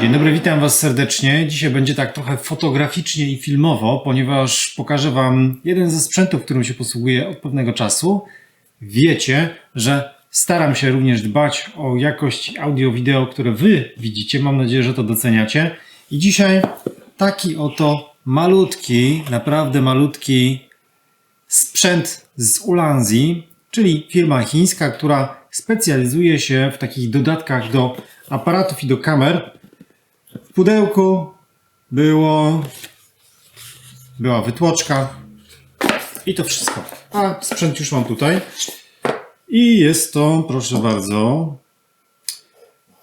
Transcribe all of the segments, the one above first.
Dzień dobry, witam Was serdecznie. Dzisiaj będzie tak trochę fotograficznie i filmowo, ponieważ pokażę Wam jeden ze sprzętów, którym się posługuję od pewnego czasu. Wiecie, że staram się również dbać o jakość audio-wideo, które Wy widzicie. Mam nadzieję, że to doceniacie. I dzisiaj taki oto malutki, naprawdę malutki sprzęt z Ulanzi, czyli firma chińska, która specjalizuje się w takich dodatkach do aparatów i do kamer. W pudełku było, była wytłoczka i to wszystko. A sprzęt już mam tutaj. I jest to, proszę bardzo,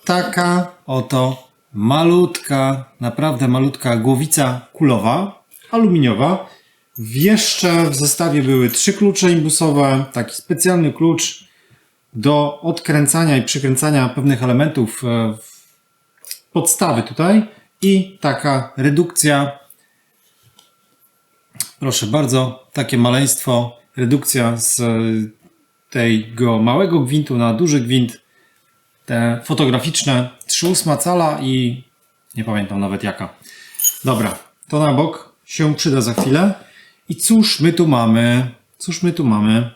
taka oto malutka, naprawdę malutka głowica kulowa, aluminiowa. Jeszcze w zestawie były trzy klucze imbusowe, taki specjalny klucz do odkręcania i przykręcania pewnych elementów e, podstawy tutaj i taka redukcja. Proszę bardzo, takie maleństwo, redukcja z e, tego małego gwintu na duży gwint. Te fotograficzne 3,8 cala i nie pamiętam nawet jaka. Dobra, to na bok się przyda za chwilę. I cóż my tu mamy? Cóż my tu mamy?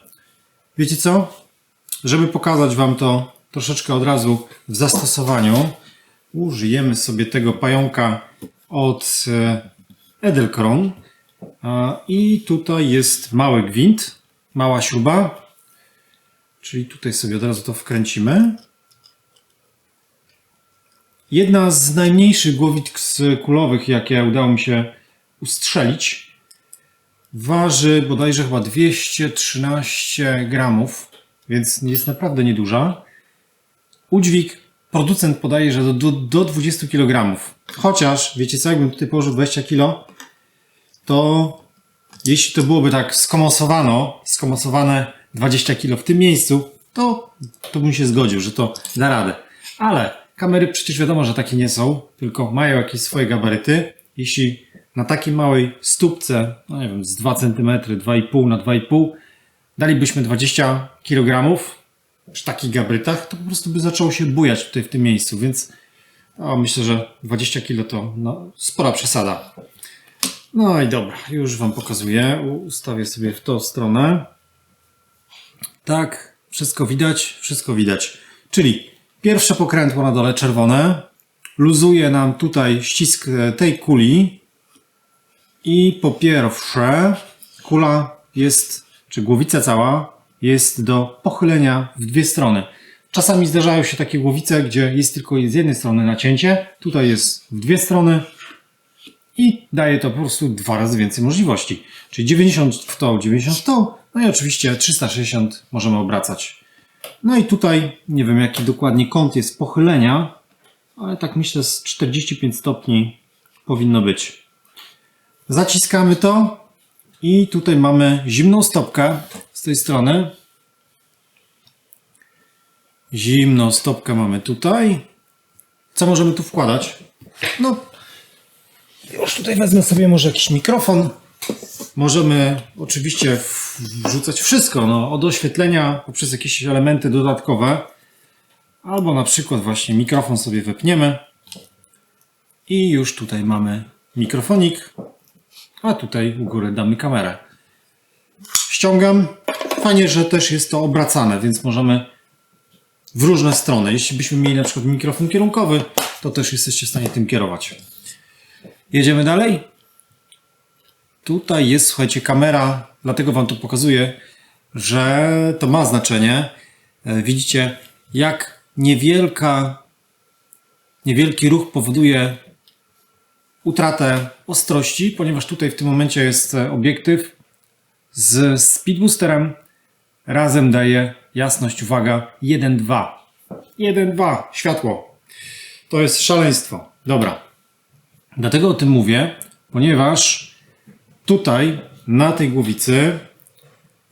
Wiecie co? Żeby pokazać Wam to troszeczkę od razu w zastosowaniu, użyjemy sobie tego pająka od e, Edelkron. I tutaj jest mały gwint, mała śruba. Czyli tutaj sobie od razu to wkręcimy. Jedna z najmniejszych głowic kulowych, jakie udało mi się ustrzelić, waży bodajże chyba 213 gramów, więc jest naprawdę nieduża. Udźwig producent podaje, że do, do, do 20 kg. Chociaż, wiecie co, jakbym tutaj położył 20 kg, to jeśli to byłoby tak skomosowano, skomosowane 20 kg w tym miejscu, to, to bym się zgodził, że to da radę. Ale kamery przecież wiadomo, że takie nie są, tylko mają jakieś swoje gabaryty. Jeśli na takiej małej stópce, no nie wiem, z 2 cm, 2,5 na 2,5 dalibyśmy 20 kg przy takich gabarytach, to po prostu by zaczęło się bujać tutaj w tym miejscu, więc no, myślę, że 20 kg to no, spora przesada. No i dobra, już Wam pokazuję. Ustawię sobie w tą stronę. Tak, wszystko widać, wszystko widać. Czyli pierwsze pokrętło na dole czerwone luzuje nam tutaj ścisk e, tej kuli i po pierwsze kula jest, czy głowica cała jest do pochylenia w dwie strony. Czasami zdarzają się takie głowice, gdzie jest tylko z jednej strony nacięcie, tutaj jest w dwie strony i daje to po prostu dwa razy więcej możliwości. Czyli 90 w tą, 90 w tą, no i oczywiście 360 możemy obracać. No i tutaj nie wiem jaki dokładnie kąt jest pochylenia, ale tak myślę z 45 stopni powinno być. Zaciskamy to i tutaj mamy zimną stopkę z tej strony. Zimną stopkę mamy tutaj. Co możemy tu wkładać? No, już tutaj wezmę sobie może jakiś mikrofon. Możemy oczywiście wrzucać wszystko, no, od oświetlenia poprzez jakieś elementy dodatkowe. Albo na przykład właśnie mikrofon sobie wepniemy. I już tutaj mamy mikrofonik. A tutaj u góry damy kamerę. Ściągam. Fajnie, że też jest to obracane, więc możemy w różne strony. Jeśli byśmy mieli na przykład mikrofon kierunkowy, to też jesteście w stanie tym kierować. Jedziemy dalej. Tutaj jest, słuchajcie, kamera, dlatego Wam to pokazuję, że to ma znaczenie. E, Widzicie, jak niewielka, niewielki ruch powoduje utratę ostrości, ponieważ tutaj w tym momencie jest e, obiektyw z speedboosterem. Razem daje jasność, uwaga, 1,2. 1,2 światło. To jest szaleństwo. Dobra. Dlatego o tym mówię, ponieważ tutaj na tej głowicy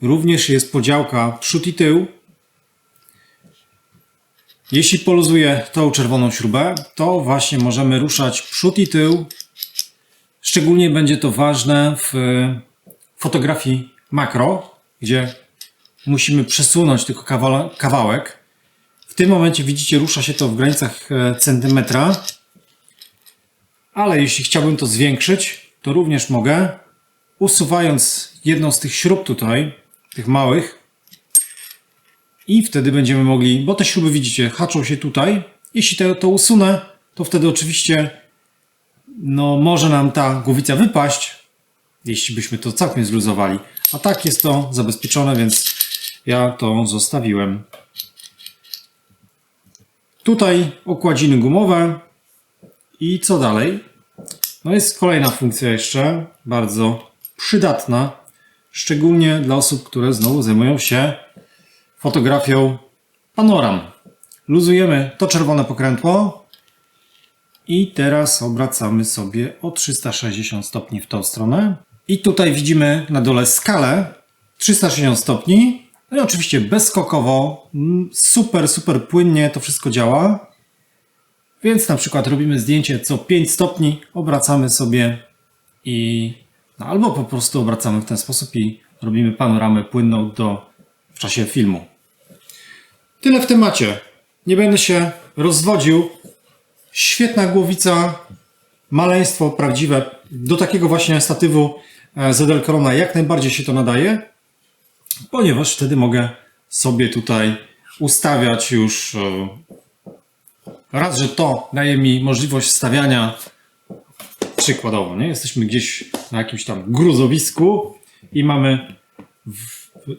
również jest podziałka przód i tył. Jeśli poluzuję tą czerwoną śrubę, to właśnie możemy ruszać przód i tył. Szczególnie będzie to ważne w fotografii makro, gdzie musimy przesunąć tylko kawałek. W tym momencie widzicie, rusza się to w granicach e, centymetra. Ale jeśli chciałbym to zwiększyć, to również mogę, usuwając jedną z tych śrub tutaj, tych małych. I wtedy będziemy mogli, bo te śruby widzicie, haczą się tutaj. Jeśli to, to usunę, to wtedy oczywiście no, może nam ta głowica wypaść, jeśli byśmy to całkiem zluzowali. A tak jest to zabezpieczone, więc ja to zostawiłem. Tutaj okładziny gumowe. I co dalej? No jest kolejna funkcja jeszcze, bardzo przydatna, szczególnie dla osób, które znowu zajmują się fotografią panoram. Luzujemy to czerwone pokrętło i teraz obracamy sobie o 360 stopni w tą stronę. I tutaj widzimy na dole skalę 360 stopni. No i oczywiście bezskokowo, mm, super, super płynnie to wszystko działa. Więc na przykład robimy zdjęcie co 5 stopni, obracamy sobie i no, albo po prostu obracamy w ten sposób i robimy panoramę płynną do, w czasie filmu. Tyle w temacie. Nie będę się rozwodził. Świetna głowica, maleństwo prawdziwe. Do takiego właśnie statywu e, ZL Corona jak najbardziej się to nadaje, ponieważ wtedy mogę sobie tutaj ustawiać już e, raz, że to daje mi możliwość stawiania przykładowo, nie? Jesteśmy gdzieś na jakimś tam gruzowisku i mamy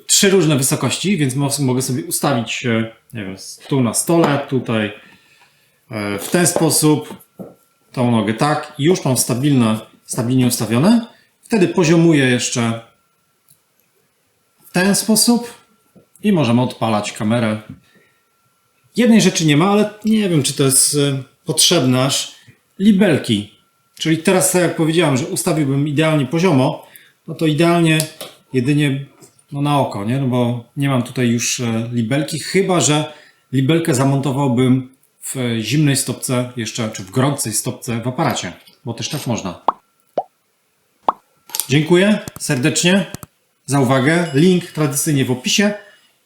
trzy różne wysokości, więc mo- mogę sobie ustawić, nie wiem, tu na stole, tutaj w ten sposób, tą nogę tak i już mam stabilne, stabilnie ustawione. Wtedy poziomuję jeszcze w ten sposób i możemy odpalać kamerę Jednej rzeczy nie ma, ale nie wiem, czy to jest e, potrzebne aż. Libelki. Czyli teraz, tak jak powiedziałem, że ustawiłbym idealnie poziomo, no to idealnie jedynie no, na oko, nie? No bo nie mam tutaj już e, libelki, chyba że libelkę zamontowałbym w zimnej stopce jeszcze, czy w gorącej stopce w aparacie, bo też tak można. Dziękuję serdecznie za uwagę. Link tradycyjnie w opisie.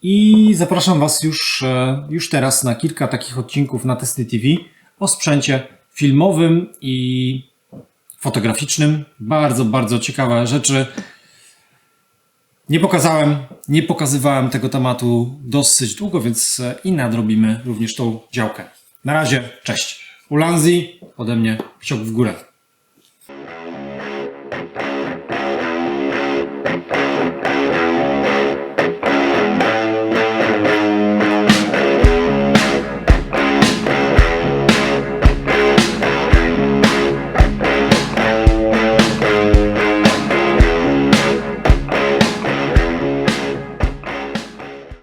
I zapraszam Was już, e, już teraz na kilka takich odcinków na Testy TV o sprzęcie filmowym i fotograficznym. Bardzo, bardzo ciekawe rzeczy. Nie pokazałem, nie pokazywałem tego tematu dosyć długo, więc e, i nadrobimy również tą działkę. Na razie, cześć. Ulanzi, ode mnie kciuk w górę.